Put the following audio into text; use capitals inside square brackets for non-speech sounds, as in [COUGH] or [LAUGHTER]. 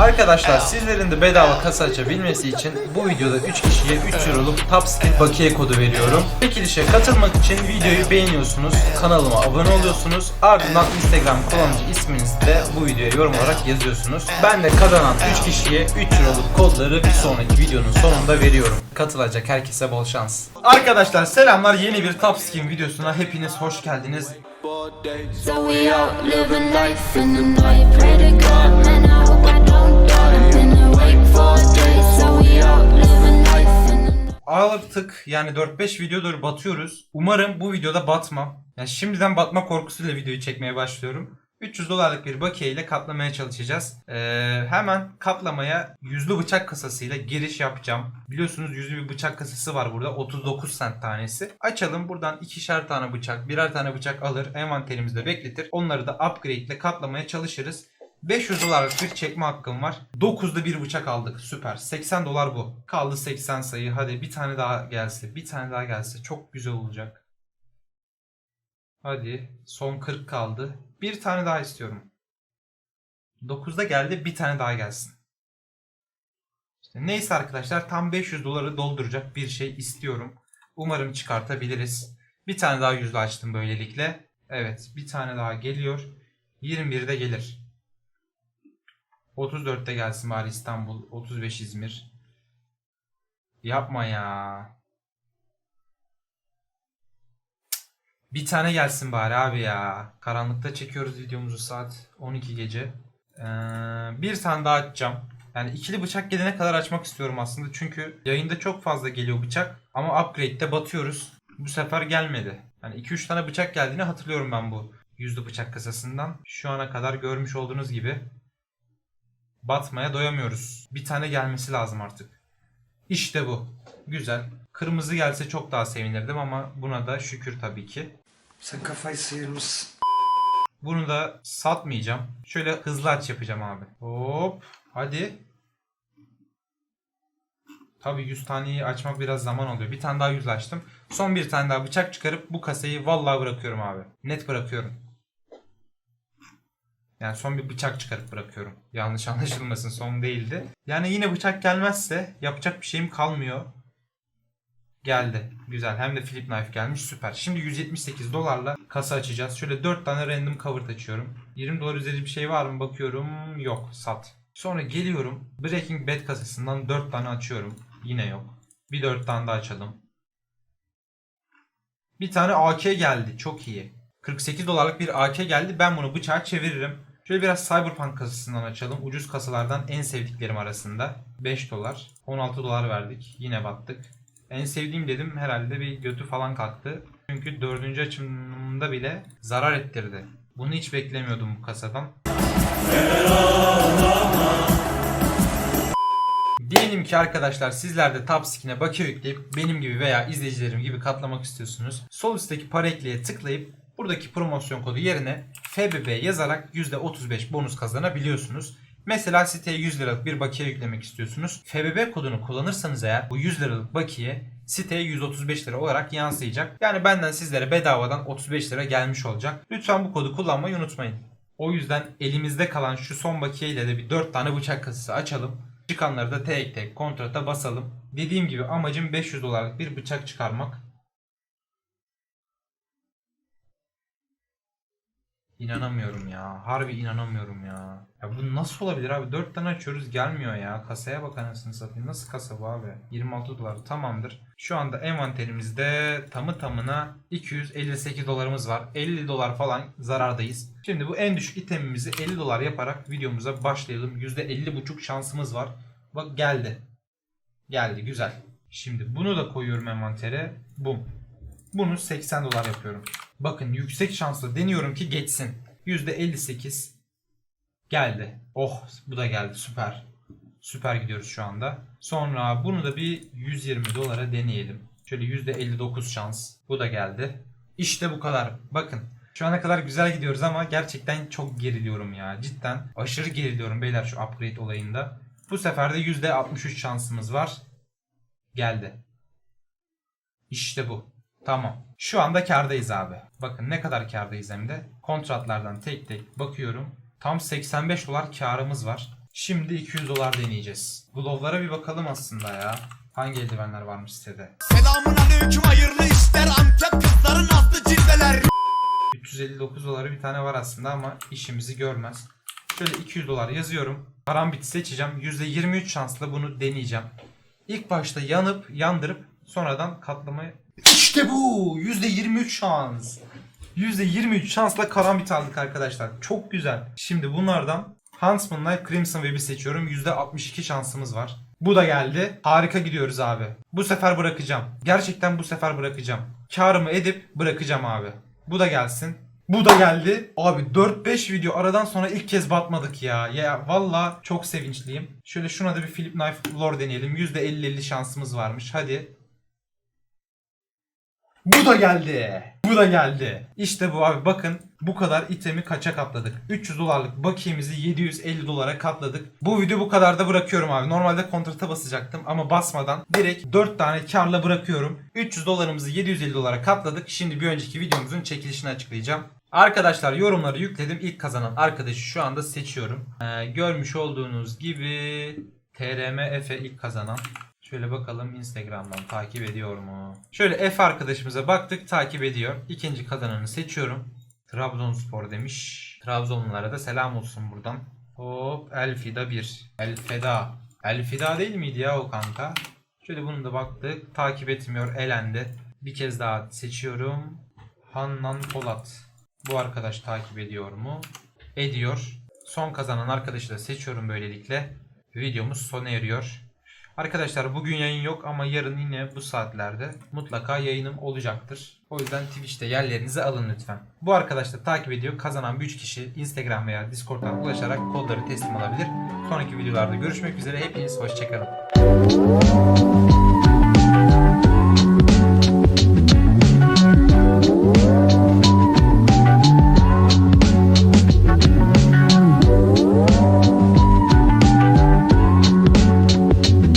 Arkadaşlar sizlerin de bedava kasa açabilmesi için bu videoda 3 kişiye 3 euroluk Top Skin bakiye kodu veriyorum. Çekilişe katılmak için videoyu beğeniyorsunuz, kanalıma abone oluyorsunuz, ardından Instagram kullanıcı isminizi de bu videoya yorum olarak yazıyorsunuz. Ben de kazanan 3 kişiye 3 euroluk kodları bir sonraki videonun sonunda veriyorum. Katılacak herkese bol şans. Arkadaşlar selamlar yeni bir Top Skin videosuna hepiniz hoş geldiniz. So we out Artık yani 4-5 videodur batıyoruz. Umarım bu videoda batmam. Yani şimdiden batma korkusuyla videoyu çekmeye başlıyorum. 300 dolarlık bir bakiye ile katlamaya çalışacağız. Ee, hemen katlamaya yüzlü bıçak kasasıyla giriş yapacağım. Biliyorsunuz yüzlü bir bıçak kasası var burada. 39 cent tanesi. Açalım buradan ikişer tane bıçak, birer tane bıçak alır. Envanterimizde bekletir. Onları da upgrade ile katlamaya çalışırız. 500 dolarlık bir çekme hakkım var. 9'da bir bıçak aldık. Süper. 80 dolar bu. Kaldı 80 sayı. Hadi bir tane daha gelse. Bir tane daha gelse. Çok güzel olacak. Hadi. Son 40 kaldı. Bir tane daha istiyorum. 9'da geldi. Bir tane daha gelsin. İşte neyse arkadaşlar tam 500 doları dolduracak bir şey istiyorum. Umarım çıkartabiliriz. Bir tane daha yüzlü açtım böylelikle. Evet bir tane daha geliyor. 21'de gelir. 34'te gelsin bari İstanbul. 35 İzmir. Yapma ya. Bir tane gelsin bari abi ya. Karanlıkta çekiyoruz videomuzu saat 12 gece. Ee, bir tane daha açacağım. Yani ikili bıçak gelene kadar açmak istiyorum aslında. Çünkü yayında çok fazla geliyor bıçak. Ama upgrade'de batıyoruz. Bu sefer gelmedi. Yani 2-3 tane bıçak geldiğini hatırlıyorum ben bu yüzlü bıçak kasasından. Şu ana kadar görmüş olduğunuz gibi batmaya doyamıyoruz. Bir tane gelmesi lazım artık. İşte bu. Güzel. Kırmızı gelse çok daha sevinirdim ama buna da şükür tabii ki. Sen kafayı sıyırmışsın. Bunu da satmayacağım. Şöyle hızlı aç yapacağım abi. Hop. Hadi. Tabii 100 taneyi açmak biraz zaman oluyor. Bir tane daha 100 açtım. Son bir tane daha bıçak çıkarıp bu kasayı vallahi bırakıyorum abi. Net bırakıyorum. Yani son bir bıçak çıkarıp bırakıyorum. Yanlış [LAUGHS] anlaşılmasın son değildi. Yani yine bıçak gelmezse yapacak bir şeyim kalmıyor. Geldi. Güzel. Hem de flip knife gelmiş. Süper. Şimdi 178 dolarla kasa açacağız. Şöyle 4 tane random cover açıyorum. 20 dolar üzeri bir şey var mı bakıyorum. Yok. Sat. Sonra geliyorum. Breaking Bad kasasından 4 tane açıyorum. Yine yok. Bir 4 tane daha açalım. Bir tane AK geldi. Çok iyi. 48 dolarlık bir AK geldi. Ben bunu bıçağa çeviririm. Şöyle biraz Cyberpunk kasasından açalım. Ucuz kasalardan en sevdiklerim arasında. 5 dolar. 16 dolar verdik. Yine battık. En sevdiğim dedim herhalde bir götü falan kalktı. Çünkü dördüncü açımda bile zarar ettirdi. Bunu hiç beklemiyordum bu kasadan. Diyelim ki arkadaşlar sizler de Top Skin'e bakiye yükleyip benim gibi veya izleyicilerim gibi katlamak istiyorsunuz. Sol üstteki para ekleye tıklayıp buradaki promosyon kodu yerine FBB yazarak %35 bonus kazanabiliyorsunuz. Mesela siteye 100 liralık bir bakiye yüklemek istiyorsunuz. FBB kodunu kullanırsanız eğer bu 100 liralık bakiye siteye 135 lira olarak yansıyacak. Yani benden sizlere bedavadan 35 lira gelmiş olacak. Lütfen bu kodu kullanmayı unutmayın. O yüzden elimizde kalan şu son bakiye ile de bir 4 tane bıçak kasası açalım. Çıkanları da tek tek kontrata basalım. Dediğim gibi amacım 500 dolarlık bir bıçak çıkarmak. İnanamıyorum ya. Harbi inanamıyorum ya. Ya bu nasıl olabilir abi? 4 tane açıyoruz gelmiyor ya. Kasaya bak anasını satayım. Nasıl kasa bu abi? 26 dolar tamamdır. Şu anda envanterimizde tamı tamına 258 dolarımız var. 50 dolar falan zarardayız. Şimdi bu en düşük itemimizi 50 dolar yaparak videomuza başlayalım. %50,5 şansımız var. Bak geldi. Geldi güzel. Şimdi bunu da koyuyorum envantere. Bum. Bunu 80 dolar yapıyorum. Bakın yüksek şansla deniyorum ki geçsin. %58 geldi. Oh bu da geldi süper. Süper gidiyoruz şu anda. Sonra bunu da bir 120 dolara deneyelim. Şöyle %59 şans. Bu da geldi. İşte bu kadar. Bakın şu ana kadar güzel gidiyoruz ama gerçekten çok geriliyorum ya. Cidden aşırı geriliyorum beyler şu upgrade olayında. Bu sefer de %63 şansımız var. Geldi. İşte bu. Tamam. Şu anda kardayız abi. Bakın ne kadar kardayız hem de. Kontratlardan tek tek bakıyorum. Tam 85 dolar karımız var. Şimdi 200 dolar deneyeceğiz. Glove'lara bir bakalım aslında ya. Hangi eldivenler varmış sitede? Selamun aleyküm hayırlı işler Antep kızların aslı cilveler 359 doları bir tane var aslında ama işimizi görmez. Şöyle 200 dolar yazıyorum. Karambit seçeceğim. %23 şansla bunu deneyeceğim. İlk başta yanıp yandırıp sonradan katlamayı... İşte bu! %23 şans. %23 şansla karambit aldık arkadaşlar. Çok güzel. Şimdi bunlardan Huntsman Knife Crimson Web'i seçiyorum. %62 şansımız var. Bu da geldi. Harika gidiyoruz abi. Bu sefer bırakacağım. Gerçekten bu sefer bırakacağım. Karımı edip bırakacağım abi. Bu da gelsin. Bu da geldi. Abi 4-5 video aradan sonra ilk kez batmadık ya. Ya valla çok sevinçliyim. Şöyle şuna da bir Philip Knife Lore deneyelim. %50-50 şansımız varmış. Hadi. Bu da geldi. Bu da geldi. İşte bu abi bakın bu kadar itemi kaça katladık? 300 dolarlık bakiyemizi 750 dolara katladık. Bu video bu kadar da bırakıyorum abi. Normalde kontrata basacaktım ama basmadan direkt 4 tane karla bırakıyorum. 300 dolarımızı 750 dolara katladık. Şimdi bir önceki videomuzun çekilişini açıklayacağım. Arkadaşlar yorumları yükledim. İlk kazanan arkadaşı şu anda seçiyorum. Ee, görmüş olduğunuz gibi TRM Efe ilk kazanan. Şöyle bakalım Instagram'dan takip ediyor mu? Şöyle F arkadaşımıza baktık takip ediyor. İkinci kazananı seçiyorum. Trabzonspor demiş. Trabzonlulara da selam olsun buradan. Hop Elfida 1. Elfeda. Elfida değil miydi ya o kanka? Şöyle bunu da baktık. Takip etmiyor elendi. Bir kez daha seçiyorum. Hannan Polat. Bu arkadaş takip ediyor mu? Ediyor. Son kazanan arkadaşı da seçiyorum böylelikle. Videomuz sona eriyor. Arkadaşlar bugün yayın yok ama yarın yine bu saatlerde mutlaka yayınım olacaktır. O yüzden Twitch'te yerlerinizi alın lütfen. Bu arkadaş da takip ediyor. Kazanan bir 3 kişi Instagram veya Discord'dan ulaşarak kodları teslim alabilir. Sonraki videolarda görüşmek üzere. Hepiniz hoşçakalın.